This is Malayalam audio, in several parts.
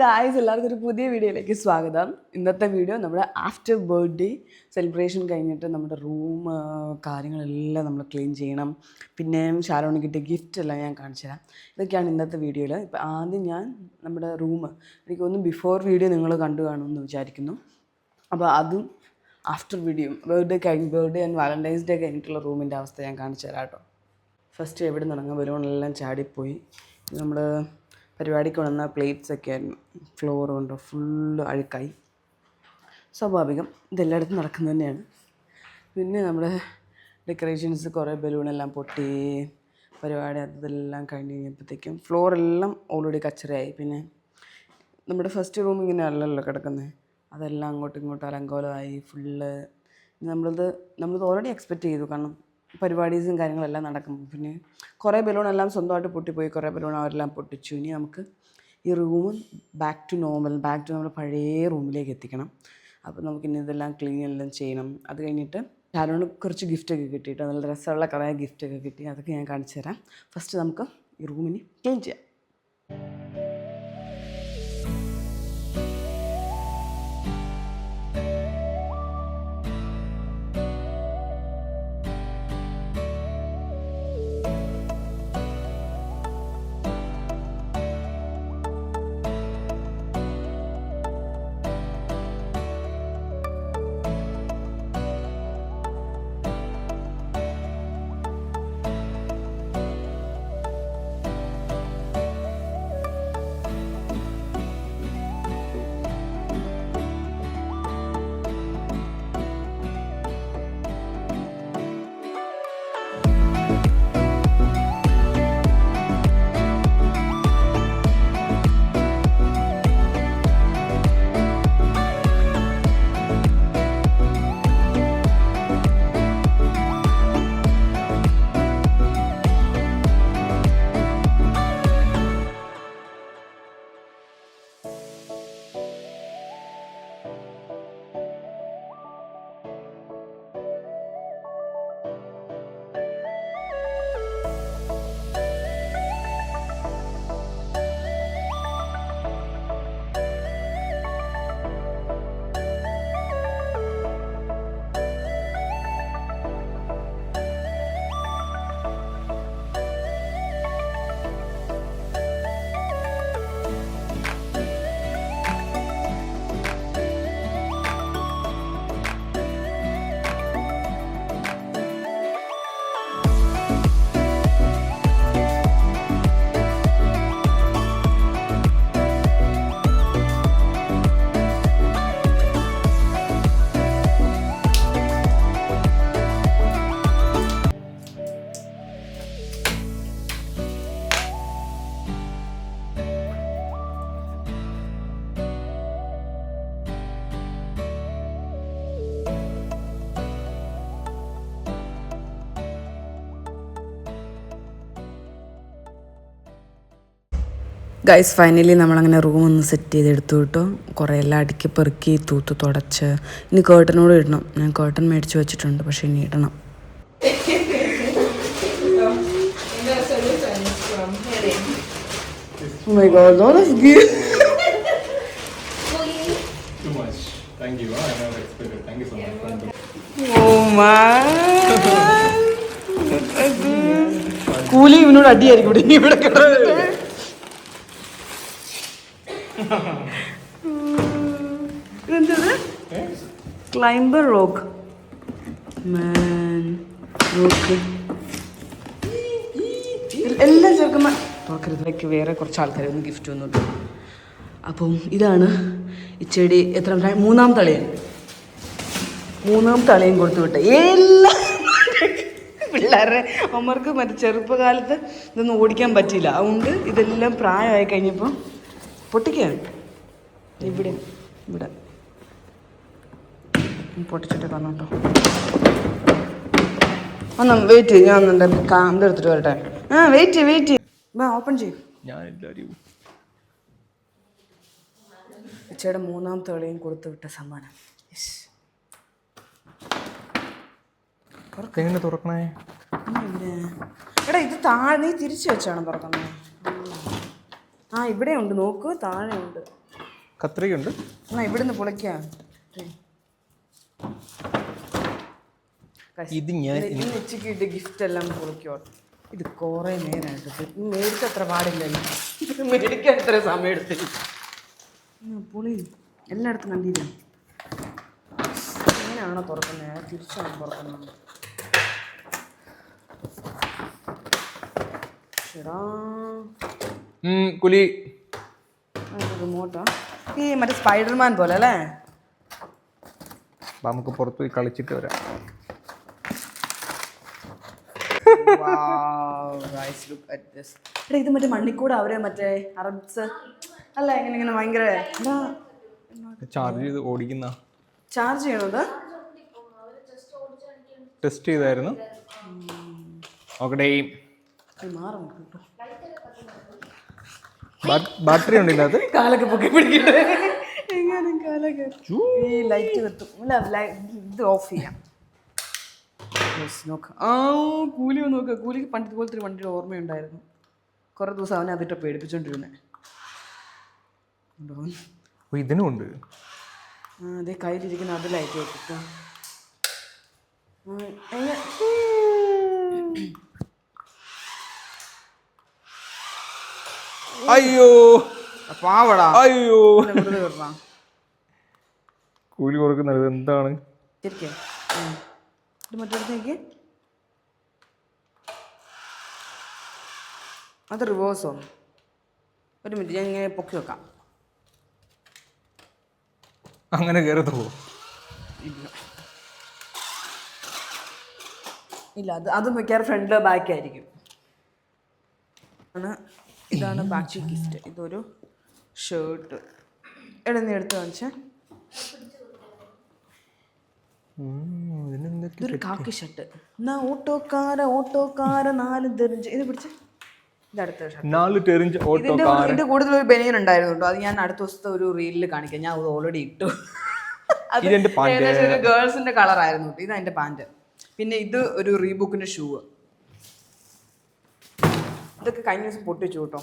ഗായ്സ് എല്ലാവർക്കും ഒരു പുതിയ വീഡിയോയിലേക്ക് സ്വാഗതം. ഇന്നത്തെ വീഡിയോ നമ്മുടെ ആഫ്റ്റർ ബർത്ത്ഡേ സെലിബ്രേഷൻ കഴിഞ്ഞിട്ട് നമ്മുടെ റൂം കാര്യങ്ങളെല്ലാം നമ്മൾ ക്ലീൻ ചെയ്യണം. പിന്നെ ഷാരോണി കിട്ടിയ ഗിഫ്റ്റ് എല്ലാം ഞാൻ കാണിച്ചു തരാം. ഇതൊക്കെയാണ് ഇന്നത്തെ വീഡിയോയിൽ. ഇപ്പോൾ ആദ്യം ഞാൻ നമ്മുടെ റൂം എനിക്ക് ഒന്ന് ബിഫോർ വീഡിയോ നിങ്ങൾ കണ്ടു കാണുമെന്ന് വിചാരിക്കുന്നു. അപ്പോൾ അതും ആഫ്റ്റർ വീഡിയോ ബർത്ത്ഡേ കഴിഞ്ഞ് ബർത്ത്ഡേ ആൻഡ് വാലന്റൈൻസ് ഡേ കഴിഞ്ഞിട്ടുള്ള റൂമിന്റെ അവസ്ഥ ഞാൻ കാണിച്ചു തരാം കേട്ടോ. ഫസ്റ്റ് എവിടെ നിന്നങ്ങ് ബലൂണെല്ലാം ചാടിപ്പോയി. നമ്മൾ പരിപാടിക്ക് കൊണ്ടുവന്ന പ്ലേറ്റ്സ് ഒക്കെ ആയിരുന്നു. ഫ്ലോർ കൊണ്ട് ഫുള്ള് അഴുക്കായി. സ്വാഭാവികം ഇതെല്ലായിടത്തും നടക്കുന്നത് തന്നെയാണ്. പിന്നെ നമ്മുടെ ഡെക്കറേഷൻസ് കുറേ ബലൂണെല്ലാം പൊട്ടി പരിപാടി അതെല്ലാം കഴിഞ്ഞ് കഴിഞ്ഞപ്പോഴത്തേക്കും ഫ്ലോറെല്ലാം ഓൾറെഡി കച്ചറയായി. പിന്നെ നമ്മുടെ ഫസ്റ്റ് റൂം ഇങ്ങനെ അല്ലല്ലോ കിടക്കുന്നത്. അതെല്ലാം അങ്ങോട്ടും ഇങ്ങോട്ടും അലങ്കോലമായി ഫുള്ള് നമ്മളത് നമ്മളത് ഓൾറെഡി എക്സ്പെക്റ്റ് ചെയ്തു. കാരണം പരിപാടീസും കാര്യങ്ങളെല്ലാം നടക്കും പിന്നെ കുറേ ബലൂണെല്ലാം സ്വന്തമായിട്ട് പൊട്ടിപ്പോയി കുറേ ബലൂൺ അവരെല്ലാം പൊട്ടിച്ചു. ഇനി നമുക്ക് ഈ room back to normal back to നമ്മുടെ പഴയ റൂമിലേക്ക് എത്തിക്കണം. അപ്പോൾ നമുക്ക് ഇനി ഇതെല്ലാം ക്ലീൻ എല്ലാം ചെയ്യണം. അത് കഴിഞ്ഞിട്ട് ഷാരോണ് കുറച്ച് ഗിഫ്റ്റൊക്കെ കിട്ടിയിട്ട്. നല്ല രസമുള്ള കുറേ ഗിഫ്റ്റൊക്കെ കിട്ടി. അതൊക്കെ ഞാൻ കാണിച്ചു തരാം. ഫസ്റ്റ് നമുക്ക് ഈ റൂമിന് ക്ലീൻ ചെയ്യാം. ഗൈസ് ഫൈനലി നമ്മളങ്ങനെ റൂം ഒന്ന് സെറ്റ് ചെയ്തെടുത്തു കിട്ടും കുറേ എല്ലാം അടുക്കി പെറുക്കി തൂത്ത് തുടച്ച് ഇനി കേട്ടനോട് ഇടണം ഞാൻ കേട്ടൻ മേടിച്ച് വെച്ചിട്ടുണ്ട് പക്ഷേ ഇനി ഇടണം Oh my god, all is good. Too much. Thank you. I never expected. Thank you so much. Oh. കൂലി ഇവനോട് അടിയായിരിക്കും ഇവിടെ കിടന്നിട്ട് ഇതെന്തത് ക്ലൈംബർ റോക്ക് മാൻ റോക്ക് എല്ലാം ചേർക്കുന്ന തുറക്കരുതിലേക്ക് വേറെ കുറച്ച് ആൾക്കാർ ഒന്ന് ഗിഫ്റ്റ് വന്നിട്ട് അപ്പം ഇതാണ് ഈ ചെടി എത്ര മൂന്നാം തളിയൻ. മൂന്നാം തളിയൻ കൊടുത്തു വിട്ടെ. എല്ലാ പിള്ളേരെ അമ്മർക്ക് മറ്റേ ചെറുപ്പകാലത്ത് ഇതൊന്നും ഓടിക്കാൻ പറ്റിയില്ല. അതുകൊണ്ട് ഇതെല്ലാം പ്രായമായി കഴിഞ്ഞപ്പോൾ പൊട്ടിക്കുകയാണ്. ഇവിടെ ഇവിടെ. പൊട്ടിച്ചിട്ട് വന്നോട്ടോ ഒന്ന് വെയിറ്റ് ഞാൻ ഒന്നുണ്ട് കാന്ത എടുത്തിട്ട് വരട്ടെ. ആ വെയിറ്റ് വെയിറ്റ് ബാ വാ ഓപ്പൺ ചെയ്യും ഉച്ചയുടെ മൂന്നാം തേളിയും കൊടുത്തു വിട്ട സമ്മാനം. എങ്ങനെ തുറക്കണേ? എടാ ഇത് താഴെ നീ തിരിച്ചു വെച്ചാണ് തുറക്കുന്നത് ആ ഇവിടെ ഉണ്ട് നോക്ക് താഴെ ഉണ്ട് കത്രികയുണ്ട്. എന്നാ ഇവിടുന്ന് പൊളിക്കാം. ഇത് ഞാൻ ഇന്ന് ഉച്ചയ്ക്ക് ഇട്ട് ഗിഫ്റ്റ് എല്ലാം പൊളിക്കോ ഇത് കുറേ നേരമായിട്ട് മേടിച്ച അത്ര പാടില്ലല്ലോ. ഇത് മേടിക്കാൻ എത്ര സമയം എടുത്തിട്ട് ഉം, പൊളി. എല്ലായിടത്തും കണ്ടില്ല. എങ്ങനെയാണോ തുറക്കുന്നത് തിരിച്ചാണ് തുറക്കുന്നത്. ഉം, കുലി. റിമോട്ടാ ഈ മറ്റേ സ്പൈഡർമാൻ പോലെ അല്ലേ? നമുക്ക് പുറത്തു പോയി കളിച്ചിട്ട് വരാം. ഇത് മറ്റേ മണ്ണിക്കൂടെ അവരെ മറ്റേ അറബ്സ് അല്ല ഇങ്ങനെ ഇങ്ങനെ ഭയങ്കര ചാർജ് ചെയ്ത് ഓടിക്കുന്ന. ചാർജ് ചെയ്യണത്? ടെസ്റ്റ് ചെയ്തായിരുന്നു. ഓക്കെ മാറും കേട്ടോ. ബാറ്ററി ഉണ്ട് ഇതിനകത്ത്? കാലൊക്കെ പൊക്കി പിടിക്കട്ടെ. എങ്ങാനും കാലൊക്കെ? ഈ ലൈറ്റ് കത്തും. ഇത് ഓഫ് ചെയ്യാം. നോക്ക്. ആ കൂലി ഒന്ന് നോക്കുക കൂലിക്ക് പണ്ട് ഇതുപോലത്തെ ഒരു വണ്ടിയുടെ ഓർമ്മയുണ്ടായിരുന്നു. കുറേ ദിവസം അവനെ അതിട്ട് പേടിപ്പിച്ചോണ്ടിരുന്നേ. ഉണ്ടോ? ഓ ഇതിനും ഉണ്ട്. ആ അതേ കയ്യിലിരിക്കുന്ന അത് ലൈറ്റ് വെക്കുക അയ്യോ. പാവടാ. അയ്യോ. കൂലി കൊടുക്കുന്നത് എന്താണ് അത് റിവേഴ്സോ ഒരു മിനിറ്റ് ഞാൻ ഇങ്ങനെ പൊക്കി വെക്കാം. അങ്ങനെ കയറത്തോ ഇല്ല. ഇല്ല അത് അത് മിക്കവാറും ഫ്രണ്ട് ബാക്ക് ആയിരിക്കും. ആണ്. ഇതാണ് ബാക്കി ഗിഫ്റ്റ്. ഇതൊരു ഷർട്ട് എടാ നീ എടുത്ത് കാണിച്ചേ. ഇതൊരു കാക്കി ഷർട്ട് എന്നാ ഓട്ടോക്കാര ഓട്ടോക്കാര നാല് തെറിഞ്ച്. ഇത് പിടിച്ച്. നാല് ടെറിഞ്ച് ഓട്ടോ ഇതിന്റെ കൂടുതൽ ഒരു ബനിയൻ ഉണ്ടായിരുന്നു കേട്ടോ അത് ഞാൻ അടുത്ത ദിവസത്തെ ഒരു റീലിൽ കാണിക്കാം. ഞാൻ അത് ഓൾറെഡി ഇട്ടു. ഗേൾസിന്റെ കളർ ആയിരുന്നു ഇത് എന്റെ പാന്റ്. പിന്നെ ഇത് ഒരു റീബുക്കിന്റെ ഷൂ ഇതൊക്കെ കഴിഞ്ഞ ദിവസം പൊട്ടിച്ചു കേട്ടോ.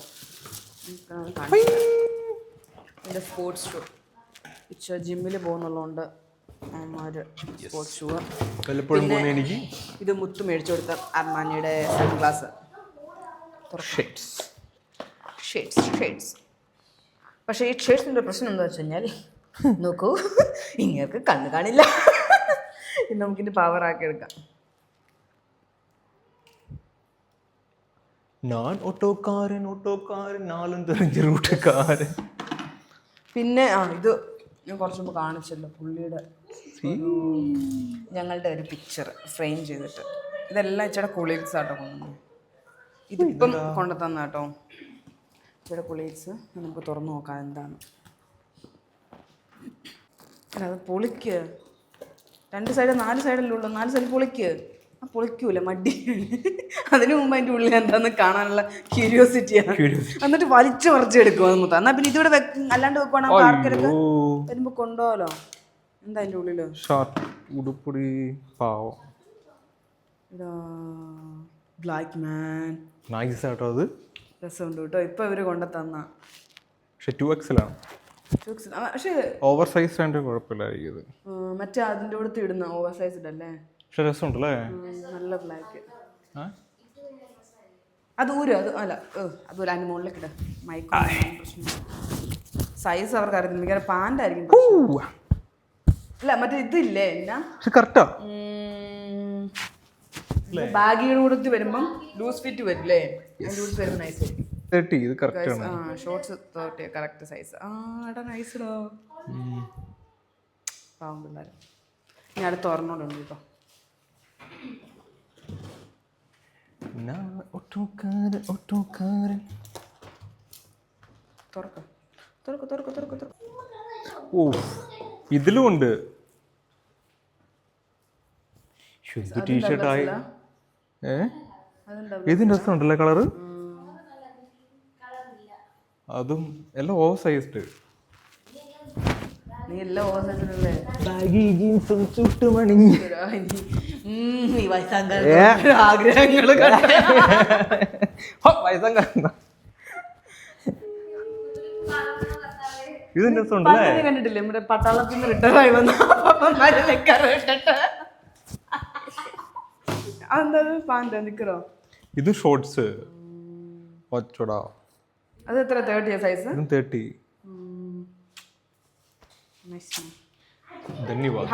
എന്റെ സ്പോർട്സ് ഷൂ ഇച്ച ജിമ്മിൽ പോകുന്നുള്ളതുകൊണ്ട് അമ്മമാര് സ്പോർട്സ് ഷൂ പോകുന്ന എനിക്ക്? ഇത് മുത്ത് മേടിച്ചു കൊടുത്ത അർമാനിയുടെ സൺഗ്ലാസ് ഷെയ്ഡ്സ് ഷെയ്ഡ്സ് ഷെയ്ഡ്സ് പക്ഷേ ഈ ഷെയ്ഡ്സിന്റെ പ്രശ്നം എന്താ വെച്ച് കഴിഞ്ഞാൽ നോക്കൂ ഇങ്ങനെ കണ്ണ് കാണില്ല. നമുക്കിത് പവർ ആക്കി എടുക്കാം. ഞാൻ ഓട്ടോക്കാരൻ ഓട്ടോക്കാരൻ നാലും തെറിഞ്ച റൂട്ടുകാരൻ പിന്നെ ആ ഇത് ഞാൻ കുറച്ച് മുമ്പ് കാണിച്ചല്ലോ പുള്ളിയുടെ ഒരു ഞങ്ങളുടെ ഒരു പിക്ചർ ഫ്രെയിം ചെയ്തിട്ട്. ഇതെല്ലാം ഇച്ചിടെ കൊളീഗ്സ് ആട്ടോ കൊണ്ടുവന്നു ഇതിപ്പം കൊണ്ടു തന്ന കേട്ടോ ഇച്ചിടെ കൊളീഗ്സ് നമുക്ക് തുറന്നു നോക്കാം എന്താണ്. അത് പൊളിക്ക്. രണ്ട് സൈഡ് നാല് സൈഡല്ലേ ഉള്ളൂ? നാല് സൈഡ് പൊളിക്ക്. പൊളിക്കൂല മടി. അതിനു മുമ്പ് അതിന്റെ ഉള്ളിൽ എന്താന്ന് കാണാനുള്ള ക്യൂരിയോസിറ്റിയാണ് എന്നിട്ട് വലിച്ചു പറിച്ചെടുക്കും അത് മൊത്തം. എന്നാ പിന്നെ ഇതിവിടെ അല്ലാണ്ട് വെക്കുവാണെങ്കിൽ ആർക്കൊക്കെ വരുമ്പോ കൊണ്ടുപോകലോ? എന്താ അതിന്റെ ഉള്ളിലോ? ഷർട്ട് ഉടുപ്പൊടി പാവം. ബ്ലാക്ക് മാൻ നൈസ് ആട്ടോ അത്. രസമുണ്ട് കേട്ടോ. ഇപ്പൊ ഇവർ കൊണ്ട തന്ന. പക്ഷെ ടു എക്സിലാണ് പക്ഷേ ഓവർ സൈസ് ആയിട്ട് കുഴപ്പമില്ലായിരിക്കും മറ്റേ അതിന്റെ കൂടെ ഇടുന്ന ഓവർ സൈസ്ഡ് അല്ലേ? പക്ഷെ രസമുണ്ടല്ലേ? നല്ല ബ്ലാക്ക്? അത് ഊര് അത് അല്ല അതുപോലെ അതിന് മുകളിലേക്ക് ഇട. മൈക്ക് സൈസ് അവർക്ക് അറിയത്തില്ല. മിക്കവാറും പാന്റ് ആയിരിക്കും. അല്ല മറ്റേ ഇതില്ലേ എന്നാ? കറക്റ്റാ. ബാഗിയുടെ കൂടെ വരുമ്പം ലൂസ് ഫിറ്റ് വരില്ലേ? കൂടെ വരുമ്പോൾ നൈസ് ആയിരിക്കും. തേർട്ടി ഇത് കറക്റ്റ് ആണ്. ആ ഷോർട്സ് തേർട്ടി കറക്റ്റ് സൈസ് ആ എടാ നൈസ് ഇടോ പാവം പിള്ളേർ ഇനി അടുത്ത് ഓർമ്മോടുണ്ട് കേട്ടോ. ഞാൻ ഓട്ടോക്കാരൻ ഓട്ടോക്കാരൻ തുറക്ക. തുറക്ക തുറക്ക തുറക്ക തുറക്ക. ഓ ഇതിലും ഉണ്ട്. ശുദ്ധ ടീഷർട്ട് ആയി. ഏ? ഇതിന് രസമുണ്ടല്ലേ കളറ്? അതും എല്ലാം ഓവർ സൈസ്ഡ് നീ എല്ലാം ബാഗി ജീൻസും ചുട്ടുമണിഞ്ഞ് ഈ വയസ്സാങ്കാല ആഗ്രഹങ്ങൾ വയസ്സം കാണുന്ന ഇത് രസമുണ്ടല്ലേ കണ്ടിട്ടില്ലേ? നമ്മുടെ പട്ടാളത്തിൽ നിന്ന് റിട്ടയർ ആയി വന്ന അപ്പന്മാരെ നിക്കറ് ഇട്ടിട്ട് അതെന്താ പാന്റെ നിക്കറോ ഇത് ഷോർട്സ് ഒച്ചടാ. അത് എത്ര തേർട്ടിയാ സൈസ് ഇതും തേർട്ടി ധന്യവാദ്.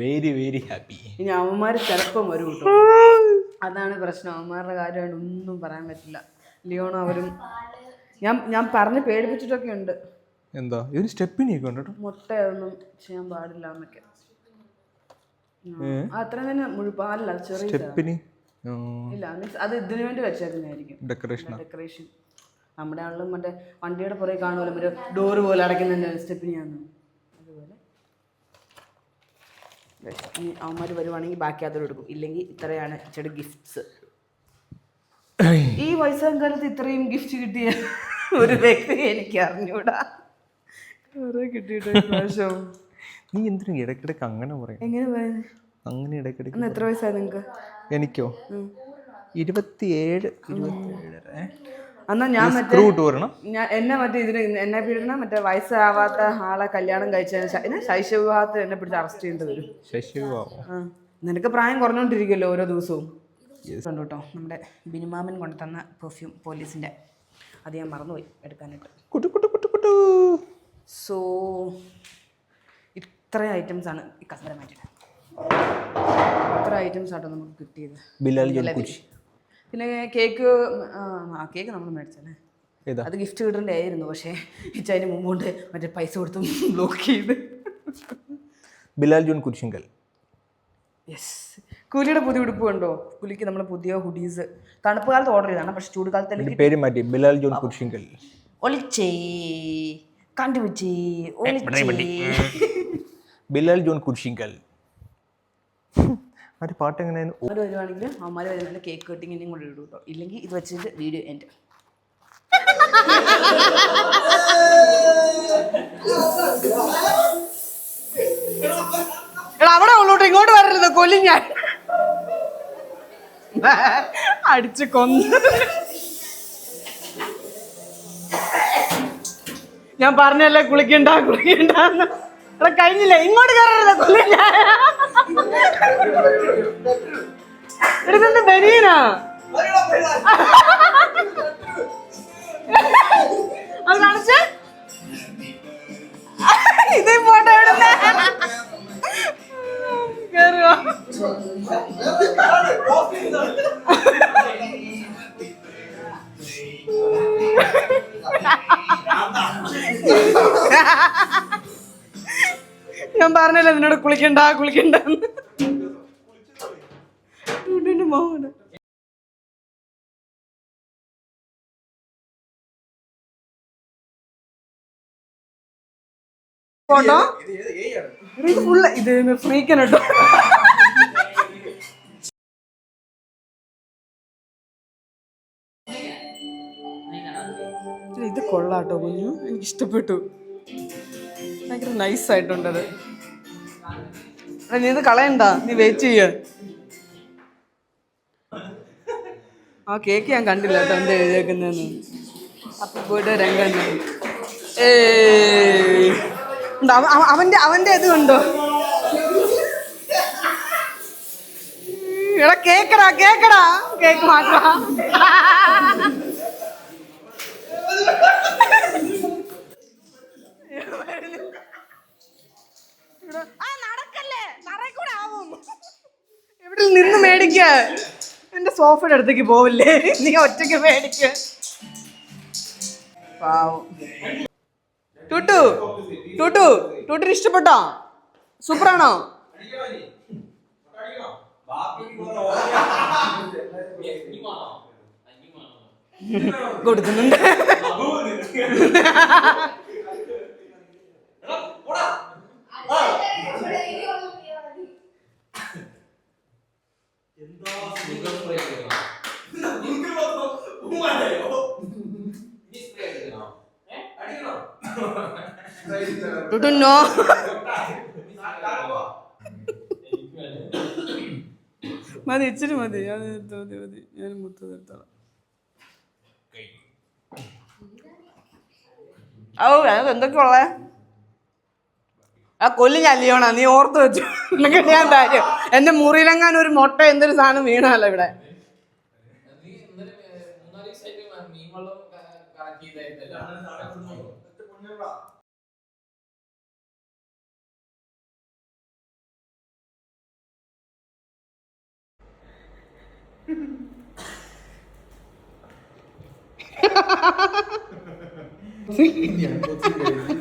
വെരി വെരി ഹാപ്പി ഇനി അവന്മാർ ചിലപ്പം വരും കേട്ടോ. അതാണ് പ്രശ്നം. അവന്മാരുടെ കാര്യമായിട്ട് ഒന്നും പറയാൻ പറ്റില്ല. ലിയോണോ അവരും ഞാൻ ഞാൻ പറഞ്ഞ് പേടിപ്പിച്ചിട്ടൊക്കെ ഉണ്ട്. എന്താ? ഇവർ സ്റ്റെപ്പിനെയൊക്കെ ഉണ്ട് കേട്ടോ. മുട്ട അതൊന്നും ചെയ്യാൻ പാടില്ല എന്നൊക്കെ. അത്ര തന്നെ മുഴുപ്പാലല്ല ചെറിയ സ്റ്റെപ്പിന്? ഇല്ല മീൻസ് അത് ഇതിനു വേണ്ടി വെച്ചേക്കുന്നതായിരിക്കും. ഡെക്കറേഷൻ ഡെക്കറേഷൻ നമ്മുടെ ആളിലും മറ്റേ വണ്ടിയുടെ പുറകെ കാണുമല്ലോ ഒരു ഡോറ് പോലെ അടയ്ക്കുന്നതിന്റെ സ്റ്റെപ്പിനെയാണ് അതുപോലെ ഇനി അവന്മാർ വരുവാണെങ്കിൽ ബാക്കി അതോട് എടുക്കും. ഇല്ലെങ്കിൽ ഇത്രയാണ് ചെടി ഗിഫ്റ്റ്സ് ഈ വയസ്സാം കാലത്ത് ഇത്രയും ഗിഫ്റ്റ് കിട്ടിയ ഒരു വ്യക്തി എനിക്ക് അറിഞ്ഞൂടാ. കുറേ കിട്ടിയിട്ട് പ്രാവശ്യം? നീ എന്തിനു ഇടയ്ക്കിടയ്ക്ക് അങ്ങനെ പറയും എങ്ങനെ പറയുന്നത് അങ്ങനെ ഇടയ്ക്കിടയ്ക്ക് എത്ര വയസ്സാണ് നിങ്ങൾക്ക് എനിക്കോ? ഇരുപത്തിയേഴ് ഇരുപത്തിയേഴര. എന്നാ ഞാൻ മറ്റേ എന്നെ മറ്റേ ഇതിന് എന്നെ പിടിക്കണ മറ്റേ വയസ്സാവാത്ത ആളെ കല്യാണം കഴിച്ചതിന് ശൈശ ശൈശവ വിവാഹത്തിൽ എന്നെ പിടിച്ച് അറസ്റ്റ് ചെയ്യേണ്ടി വരും. നിനക്ക് പ്രായം കുറഞ്ഞോണ്ടിരിക്കുമല്ലോ ഓരോ ദിവസവും. കണ്ടു കേട്ടോ നമ്മുടെ ബിനിമാമൻ കൊണ്ടുതന്ന പെർഫ്യൂം പോലീസിന്റെ അത് ഞാൻ മറന്നുപോയി എടുക്കാനായിട്ട്. സോ ഇത്രയും ഐറ്റംസ് ആണ് ഈ കസര മാറ്റിയത് ഇത്ര ഐറ്റംസ് ആട്ടോ നമുക്ക് കിട്ടിയത്. ബിലാൽ പിന്നെ കേക്ക് ആ കേക്ക് നമ്മൾ മേടിച്ചല്ലേ അത് ഗിഫ്റ്റ് കിട്ടേണ്ട ആയിരുന്നു പക്ഷേ ഇച്ചതിന് മുമ്പോട്ട് മറ്റേ പൈസ കൊടുത്തും ബ്ലോക്ക് ചെയ്ത്. ബിലാൽ ജോൺ കുരിശിങ്കൽ. യെസ് കൂലിയുടെ പുതിയ ഉടുപ്പ് കണ്ടോ? കൂലിക്ക് നമ്മൾ പുതിയ ഹുഡീസ്. തണുപ്പ് കാലത്ത് ഓർഡർ ചെയ്താണ് പക്ഷെ ചൂട് കാലത്ത് പേര് മാറ്റി ബിലാൽ ജോൺ കുരിശിങ്കൽ. ഒളിച്ചേ. കണ്ടുപിടിച്ചേ. ഒളിച്ചേ. ബിലാൽ ജോൺ കുരിശിങ്കൽ. മറ്റേ പാട്ട് എങ്ങനെയായിരുന്നു അവർ വരുവാണെങ്കിൽ അവന്മാർ വരുന്നുണ്ട് കേക്ക് കട്ടിങ്ങിന്റെയും കൂടെ ഇടും കേട്ടോ ഇല്ലെങ്കിൽ ഇത് വെച്ചിട്ട് വീഡിയോ എന്റെ എടാ അവിടെ ഉള്ളോട്ട് ഇങ്ങോട്ട് വരരുത് കൊല്ലി ഞാൻ. അടിച്ചു കൊന്നു. ഞാൻ പറഞ്ഞല്ലേ കുളിക്കണ്ട കുളിക്കണ്ട അവിടെ കഴിഞ്ഞില്ല? ഇങ്ങോട്ട് കയറരുത് കൊല്ലി ഞാൻ. എടുക്കുന്നത് ബനീനാ അത് കാണിച്ച്? പറഞ്ഞല്ലോ നിന്നോട് കുളിക്കണ്ട കുളിക്കണ്ട ഇത് ഇത് കൊള്ളാട്ടോ കുഞ്ഞു. എനിക്ക് ഇഷ്ടപ്പെട്ടു ഭയങ്കര നൈസ് ആയിട്ടുണ്ടത് നീ ഇത് കളയണ്ട. നീ വെയിറ്റ് ചെയ്യ. ആ കേക്ക് ഞാൻ കണ്ടില്ല കേട്ടോ എന്താ എഴുതിയേക്കുന്നതെന്ന്. അപ്പൊ പോയിട്ട് രംഗം അവ- അവന്റെ അവന്റെ ഇത് കണ്ടോ? എടാ കേക്കടാ കേക്കടാ കേക്ക് മാറ്റാ. നിന്ന് മേടിക്ക. എന്റെ സോഫയുടെ അടുത്തേക്ക് പോവില്ലേ? നീ ഒറ്റയ്ക്ക് മേടിക്ക. ടുട്ടു ടുട്ടു ടുട്ടിന് ഇഷ്ടപ്പെട്ടോ? സൂപ്പറാണോ? കൊടുക്കുന്നുണ്ട്. ടൂട്ടു നോ മതി ഇച്ചിരി മതി. ഞാൻ മതി മതി. ഞാൻ മുത്ത നിർത്തോളാം ഓ എന്തൊക്കെ എന്തൊക്കെയുള്ളേ ആ കൊല്ലി ചല്ലിയോണാ നീ ഓർത്ത് വെച്ചു. ഞാൻ തരും. എന്റെ മുറിയിലെങ്ങാൻ ഒരു മുട്ട എന്തൊരു സാധനം വീണാലോ ഇവിടെ? ഞാൻ